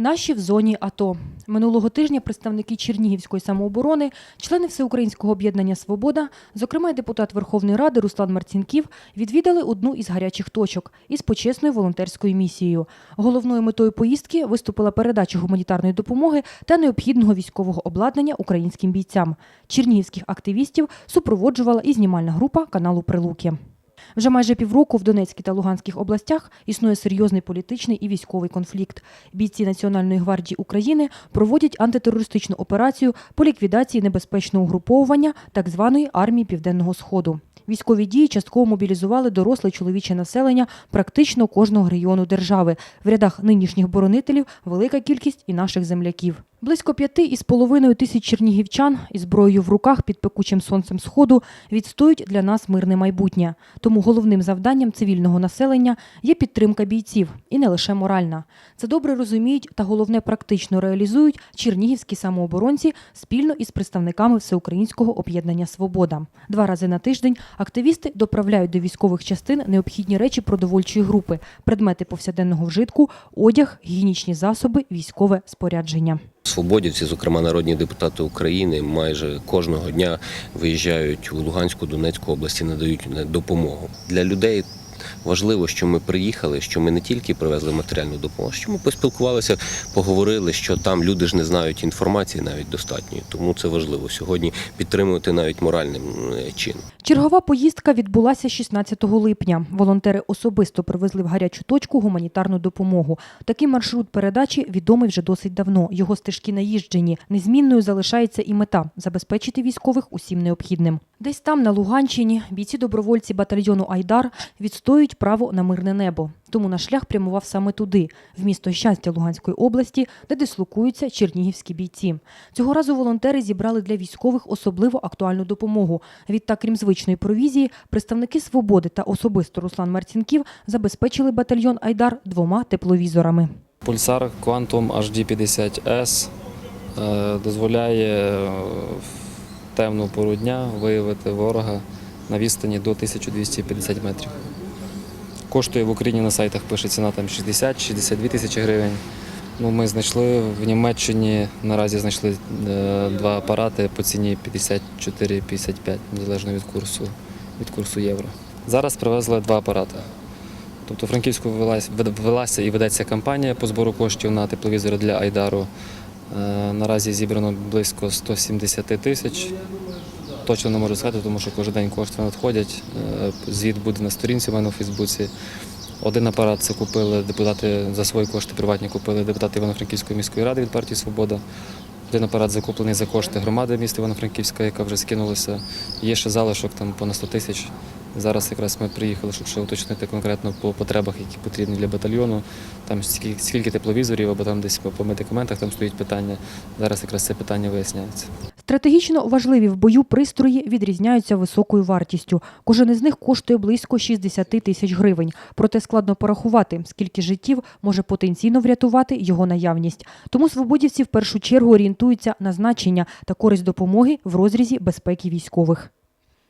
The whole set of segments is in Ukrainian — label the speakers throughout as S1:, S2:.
S1: Наші в зоні АТО минулого тижня представники Чернігівської самооборони, члени Всеукраїнського об'єднання Свобода, зокрема й депутат Верховної Ради Руслан Марцінків, відвідали одну із гарячих точок із почесною волонтерською місією. Головною метою поїздки виступила передача гуманітарної допомоги та необхідного військового обладнання українським бійцям. Чернігівських активістів супроводжувала і знімальна група каналу Прилуки. Вже майже півроку в Донецькій та Луганських областях існує серйозний політичний і військовий конфлікт. Бійці Національної гвардії України проводять антитерористичну операцію по ліквідації небезпечного угруповування так званої армії Південного Сходу. Військові дії частково мобілізували доросле чоловіче населення практично кожного регіону держави. В рядах нинішніх боронителів велика кількість і наших земляків. Близько п'яти із половиною тисяч чернігівчан із зброєю в руках під пекучим сонцем сходу відстоюють для нас мирне майбутнє. Тому головним завданням цивільного населення є підтримка бійців, і не лише моральна. Це добре розуміють та головне практично реалізують чернігівські самооборонці спільно із представниками Всеукраїнського об'єднання Свобода. Два рази на тиждень активісти доправляють до військових частин необхідні речі продовольчої групи, предмети повсякденного вжитку, одяг, гігієнічні засоби, військове спорядження.
S2: Свободівці, зокрема народні депутати України, майже кожного дня виїжджають у Луганську, Донецьку області, надають допомогу для людей. Важливо, що ми приїхали, що ми не тільки привезли матеріальну допомогу, що ми поспілкувалися, поговорили, що там люди ж не знають інформації навіть достатньої. Тому це важливо сьогодні підтримувати навіть моральним чином.
S1: Чергова поїздка відбулася 16 липня. Волонтери особисто привезли в гарячу точку гуманітарну допомогу. Такий маршрут передачі відомий вже досить давно. Його стежки наїжджені. Незмінною залишається і мета забезпечити військових усім необхідним. Десь там, на Луганщині, бійці добровольці батальйону Айдар відстоюють право на мирне небо. Тому наш шлях прямував саме туди, в місто щастя Луганської області, де дислокуються чернігівські бійці. Цього разу волонтери зібрали для військових особливо актуальну допомогу. Відтак, крім звичної провізії, представники свободи та особисто Руслан Марцінків забезпечили батальйон Айдар двома тепловізорами.
S3: Пульсар Quantum HD50S е, дозволяє е, в темну пору дня виявити ворога на відстані до 1250 метрів. Коштує в Україні на сайтах пише ціна там 60-62 тисячі гривень. Ну, ми знайшли в Німеччині, наразі знайшли е, два апарати по ціні 54-55, залежно від курсу, від курсу євро. Зараз привезли два апарати. Тобто в Франківську велася і ведеться кампанія по збору коштів на тепловізори для Айдару. Е, Наразі зібрано близько 170 тисяч. Точно не можу сказати, тому що кожен день кошти надходять. Е, Звіт буде на сторінці в мене у Фейсбуці. Один апарат це купили депутати за свої кошти, приватні купили депутати Івано-Франківської міської ради від партії Свобода. Один апарат закуплений за кошти громади міста Івано-Франківська, яка вже скинулася. Є ще залишок там понад 100 тисяч. Зараз якраз ми приїхали, щоб ще уточнити конкретно по потребах, які потрібні для батальйону. Там скільки, скільки тепловізорів, або там десь по, по медикаментах там стоїть питання. Зараз якраз це питання виясняється.
S1: Стратегічно важливі в бою пристрої відрізняються високою вартістю. Кожен із них коштує близько 60 тисяч гривень. Проте складно порахувати, скільки життів може потенційно врятувати його наявність. Тому свободівці в першу чергу орієнтуються на значення та користь допомоги в розрізі безпеки військових.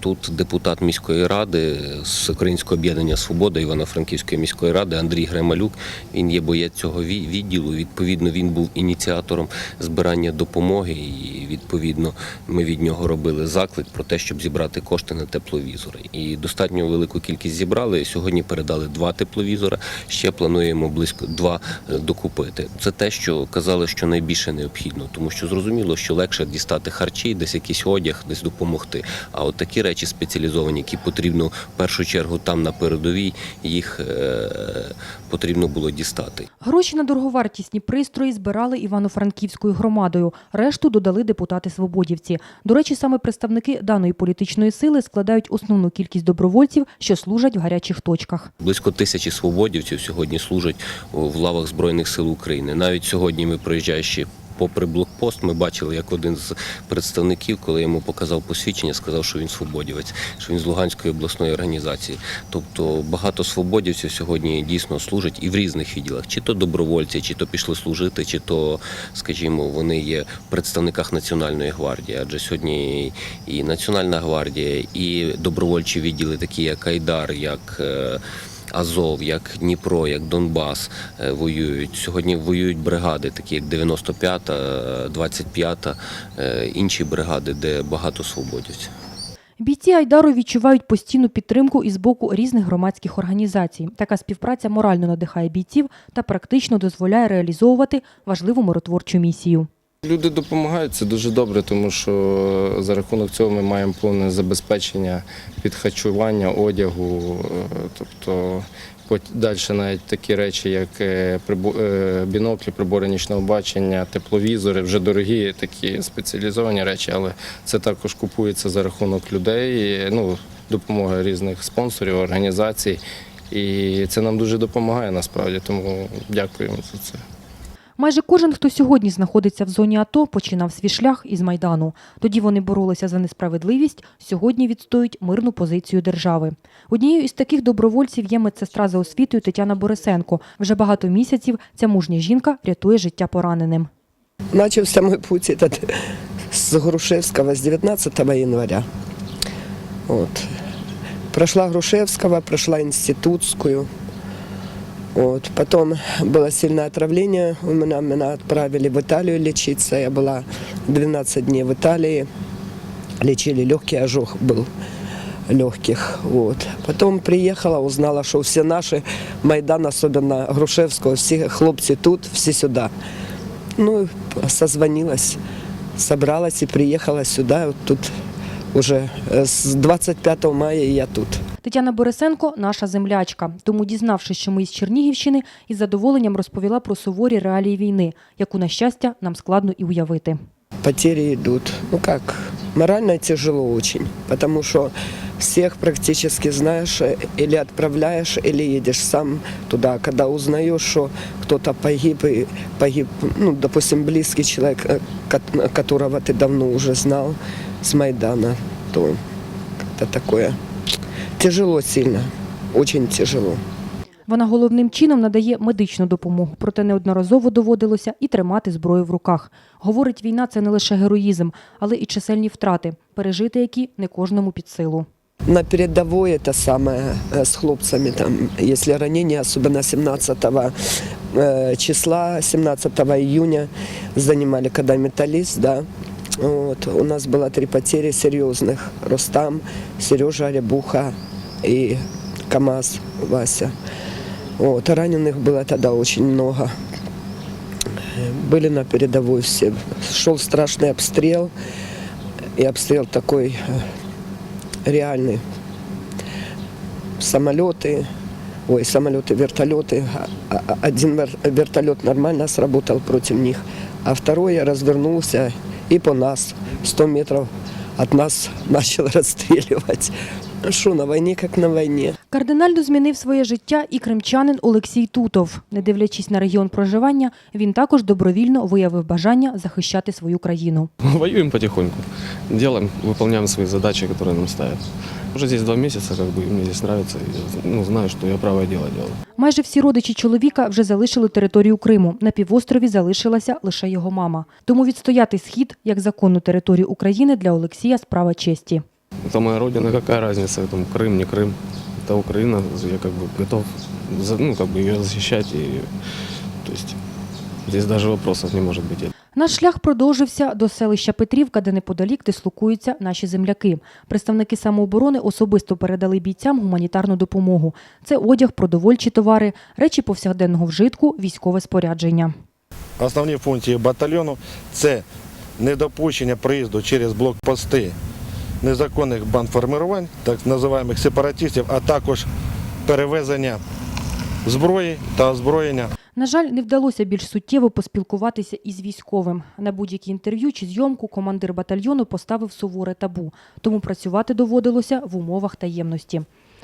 S2: Тут депутат міської ради з Українського об'єднання Свобода Івано-Франківської міської ради Андрій Гремалюк. Він є боєць цього відділу. Відповідно, він був ініціатором збирання допомоги. І відповідно ми від нього робили заклик про те, щоб зібрати кошти на тепловізори. І достатньо велику кількість зібрали. Сьогодні передали два тепловізора. Ще плануємо близько два е, докупити. Це те, що казали, що найбільше необхідно, тому що зрозуміло, що легше дістати харчі, десь якийсь одяг, десь допомогти. А от такі речі спеціалізовані, які потрібно в першу чергу там на передовій, їх е, потрібно було дістати.
S1: Гроші на дороговартісні пристрої збирали Івано-Франківською громадою. Решту додали депутати-свободівці. До речі, саме представники даної політичної сили складають основну кількість добровольців, що служать в гарячих точках.
S2: Близько тисячі свободівців сьогодні служать в лавах Збройних сил України. Навіть сьогодні ми проїжджаючи попри блокпост, ми бачили, як один з представників, коли йому показав посвідчення, сказав, що він свободівець, що він з Луганської обласної організації. Тобто багато свободівців сьогодні дійсно служать і в різних відділах, чи то добровольці, чи то пішли служити, чи то, скажімо, вони є в представниках Національної гвардії. Адже сьогодні і Національна гвардія, і добровольчі відділи, такі як Айдар, як е, Азов, як Дніпро, як Донбас е, воюють. Сьогодні воюють бригади, такі як 95-та, е, 25-та, е, інші бригади, де багато свободівців.
S1: Бійці Айдару відчувають постійну підтримку із боку різних громадських організацій. Така співпраця морально надихає бійців та практично дозволяє реалізовувати важливу миротворчу місію.
S4: Люди допомагають, це дуже добре, тому що за рахунок цього ми маємо повне забезпечення підхачування, одягу, е, тобто далі навіть такі речі, як е, е, біноклі, прибори нічного бачення, тепловізори, вже дорогі такі спеціалізовані речі, але це також купується за рахунок людей, ну, допомога різних спонсорів, організацій. І це нам дуже допомагає насправді, тому дякуємо за це.
S1: Майже кожен, хто сьогодні знаходиться в зоні АТО, починав свій шлях із Майдану. Тоді вони боролися за несправедливість, сьогодні відстоюють мирну позицію держави. Однією із таких добровольців є медсестра за освітою Тетяна Борисенко. Вже багато місяців ця мужня жінка рятує життя пораненим.
S5: Начался мой путь этот с Грушевского с 19 января. Вот. Прошла Грушевского, прошла институтскую. Вот. Потом было сильное отравление. У меня, меня отправили в Италию лечиться. Я была 12 дней в Италии. Лечили легкий ожог был легких. Вот. Потом приехала, узнала, что все наши, Майдан, особенно Грушевского, все хлопцы тут, все сюда. Ну, созвонилась, собралась и приехала сюда. Вот тут уже э, с 25 мая я тут.
S1: Тетяна Борисенко наша землячка. Тому, дізнавшись, що ми із Чернігівщини, із задоволенням розповіла про суворі реалії війни, яку, на щастя, нам складно і уявити.
S5: Потери идут. Ну как, морально тяжело очень, потому что всех практически знаешь, э, или отправляешь, или едешь сам туда. Когда узнаешь, что кто-то погиб, и погиб, ну, допустим, близкий человек, э, ко- которого ты давно уже знал с Майдана, то это такое тяжело сильно, очень тяжело.
S1: Вона головним чином надає медичну допомогу, проте неодноразово доводилося і тримати зброю в руках. Говорить, війна це не лише героїзм, але і чисельні втрати, пережити які не кожному під силу.
S5: на передовой это самое э, с хлопцами там, если ранение, особенно 17 э, числа, 17 июня занимали, когда металлист, да, вот, у нас было три потери серьезных. Рустам, Сережа Рябуха и КамАЗ Вася. Вот, раненых было тогда очень много. Были на передовой все. Шел страшный обстрел. И обстрел такой э, реальный. Самолеты, ой, самолеты, вертолеты. А- а- Один вер- вертолет нормально сработал против них, а второй развернулся и по нас, 100 метров от нас начал расстреливать. Ну Что, на войне как на войне.
S1: Кардинально змінив своє життя і кримчанин Олексій Тутов. Не дивлячись на регіон проживання, він також добровільно виявив бажання захищати свою країну.
S6: Воюем потихоньку. Делаем, выполняем свои задачи, которые нам ставят. Уже здесь два месяца, как бы, и мне здесь нравится. и, ну, знаю, что я правое дело делаю.
S1: Майже всі родичі чоловіка вже залишили територію Криму. На півострові залишилася лише його мама. Тому відстояти схід як законну територію України для Олексія справа честі.
S6: Это моя родина, какая разница, там, Крым, не Крым. Это Украина, я как бы готов за- ну, как бы ее защищать. И, то есть здесь даже вопросов не может быть.
S1: Наш шлях продовжився до селища Петрівка, де неподалік дислокуються наші земляки. Представники самооборони особисто передали бійцям гуманітарну допомогу. Це одяг, продовольчі товари, речі повсякденного вжитку, військове спорядження.
S7: Основні функції батальйону це недопущення проїзду через блокпости незаконних бандформирувань, так називаємо сепаратистів, а також перевезення зброї та озброєння
S1: На жаль, не вдалося більш суттєво поспілкуватися із військовим. На будь-які інтерв'ю чи зйомку командир батальйону поставив суворе табу, тому працювати доводилося в умовах таємності.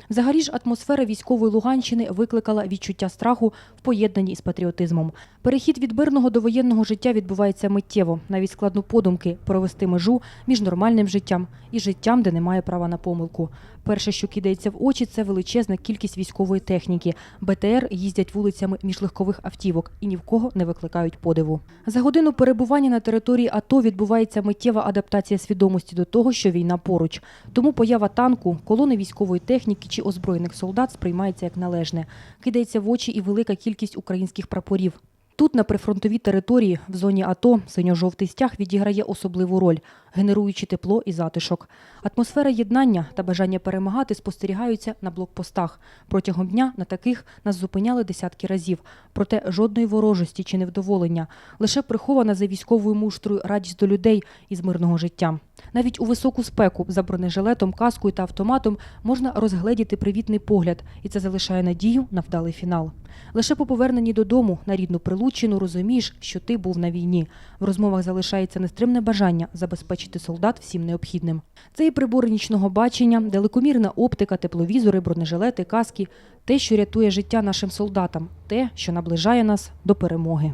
S1: Взагалі ж атмосфера військової Луганщини викликала відчуття страху в поєднанні із патріотизмом. Перехід від мирного до воєнного життя відбувається миттєво. Навіть складно подумки провести межу між нормальним життям і життям, де немає права на помилку. Перше, що кидається в очі, це величезна кількість військової техніки. БТР їздять вулицями між легкових автівок і ні в кого не викликають подиву. За годину перебування на території АТО відбувається миттєва адаптація свідомості до того, що війна поруч. Тому поява танку, колони військової техніки чи озброєних солдат сприймається як належне. Кидається в очі і велика кількість українських прапорів. Тут, на прифронтовій території, в зоні АТО, синьо-жовтий стяг відіграє особливу роль, генеруючи тепло і затишок. Атмосфера єднання та бажання перемагати спостерігаються на блокпостах. Протягом дня на таких нас зупиняли десятки разів. Проте жодної ворожості чи невдоволення, лише прихована за військовою муштрою радість до людей із мирного життя. Навіть у високу спеку за бронежилетом, каскою та автоматом можна розгледіти привітний погляд, і це залишає надію на вдалий фінал. Лише по поверненні додому на рідну прилучину розумієш, що ти був на війні. В розмовах залишається нестримне бажання забезпечити солдат всім необхідним. Це і прибори нічного бачення, далекомірна оптика, тепловізори, бронежилети, каски, те, що рятує життя нашим солдатам, те, що наближає нас до перемоги.